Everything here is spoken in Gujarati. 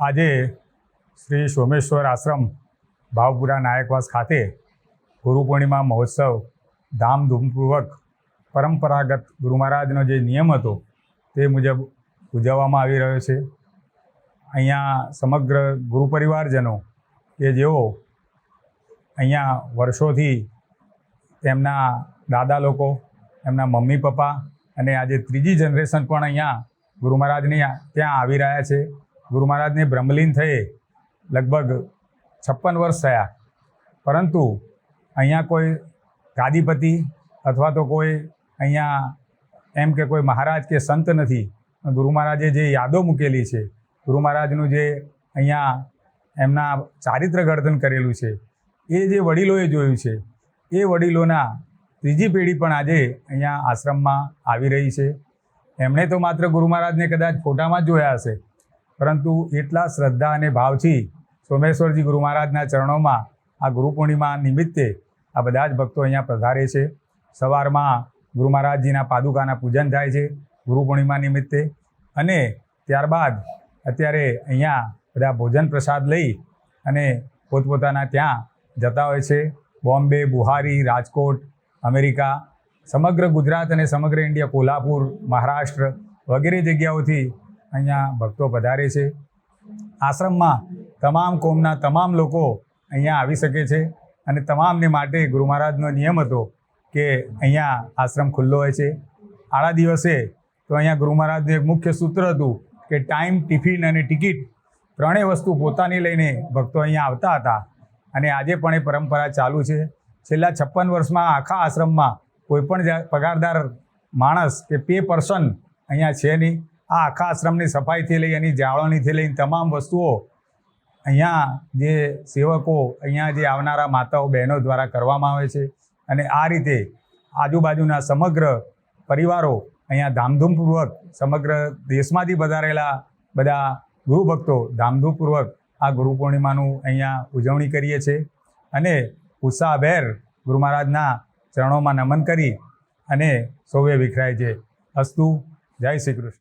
આજે શ્રી સોમેશ્વર આશ્રમ ભાવપુરા નાયકવાસ ખાતે ગુરુ પૂર્ણિમા મહોત્સવ ધામધૂમપૂર્વક પરંપરાગત ગુરુ મહારાજનો જે નિયમ હતો તે મુજબ ઉજવવામાં આવી રહ્યો છે. અહીંયા સમગ્ર ગુરુ પરિવારજનો કે જેઓ અહીંયા વર્ષોથી તેમના દાદા લોકો, એમના મમ્મી પપ્પા અને આજે ત્રીજી જનરેશન પણ અહીંયા ગુરુ મહારાજની ત્યાં આવી રહ્યા છે. ગુરુ મહારાજને બ્રહ્મલીન થયે, લગભગ છપ્પન વર્ષ થયા. પરંતુ અહીંયા કોઈ ગાદીપતિ અથવા તો કોઈ અહીંયા એમ કે કોઈ મહારાજ કે સંત નથી. ગુરુ મહારાજે જે યાદો મૂકેલી છે, ગુરુ મહારાજનું જે અહીંયા એમના ચારિત્ર ઘડતન કરેલું છે, એ જે વડીલોએ જોયું છે, એ વડીલોના ત્રીજી પેઢી પણ આજે અહીંયા આશ્રમમાં આવી રહી છે. એમણે તો માત્ર ગુરુ મહારાજને કદાચ ફોટામાં જ જોયા હશે. પરંતુ એટલા શ્રદ્ધા અને ભાવથી સોમેશ્વરજી ગુરુ મહારાજના ચરણોમાં આ ગુરુ પૂર્ણિમા નિમિત્તે આ બધા જ ભક્તો અહીંયા પધારે છે. સવારમાં ગુરુ મહારાજજીના પાદુકાના પૂજન થાય છે ગુરુ પૂર્ણિમા નિમિત્તે અને ત્યારબાદ અત્યારે અહીંયા બધા ભોજન પ્રસાદ લઈ અને પોતપોતાના ત્યાં જતા હોય છે. બોમ્બે, બુહારી, રાજકોટ, અમેરિકા, સમગ્ર ગુજરાત અને સમગ્ર ઇન્ડિયા, કોલ્હાપુર, મહારાષ્ટ્ર વગેરે જગ્યાઓથી અહીંયા ભક્તો પધારે છે. આશ્રમમાં તમામ કોમના તમામ લોકો અહીંયા આવી શકે છે અને તમામને માટે ગુરુ મહારાજનો નિયમ હતો કે અહીંયા આશ્રમ ખુલ્લો હોય છે. આડા દિવસે તો અહીંયા ગુરુ મહારાજનું એક મુખ્ય સૂત્ર હતું કે ટાઈમ ટિફિન અને ટિકિટ ત્રણેય વસ્તુ પોતાની લઈને ભક્તો અહીંયા આવતા હતા. અને આજે પણ એ પરંપરા ચાલુ છે. છેલ્લા છપ્પન વર્ષમાં આખા આશ્રમમાં કોઈપણ પગારદાર માણસ કે પે પર્સન અહીંયા છે નહીં. આ આખા આશ્રમની સફાઈથી લઈ એની જાળવણીથી લઈને તમામ વસ્તુઓ અહીંયા જે સેવકો અહીંયા જે આવનારા માતાઓ, બહેનો દ્વારા કરવામાં આવે છે. અને આ રીતે આજુબાજુના સમગ્ર પરિવારો અહીંયા ધામધૂમપૂર્વક સમગ્ર દેશમાંથી પધારેલા બધા ગુરુ ભક્તો ધામધૂમપૂર્વક આ ગુરુ પૂર્ણિમાનું અહીંયા ઉજવણી કરીએ છીએ. અને ઉત્સાહભેર ગુરુ મહારાજના ચરણોમાં નમન કરી અને સૌએ વિખરાય છે. અસ્તુ. જય શ્રી કૃષ્ણ.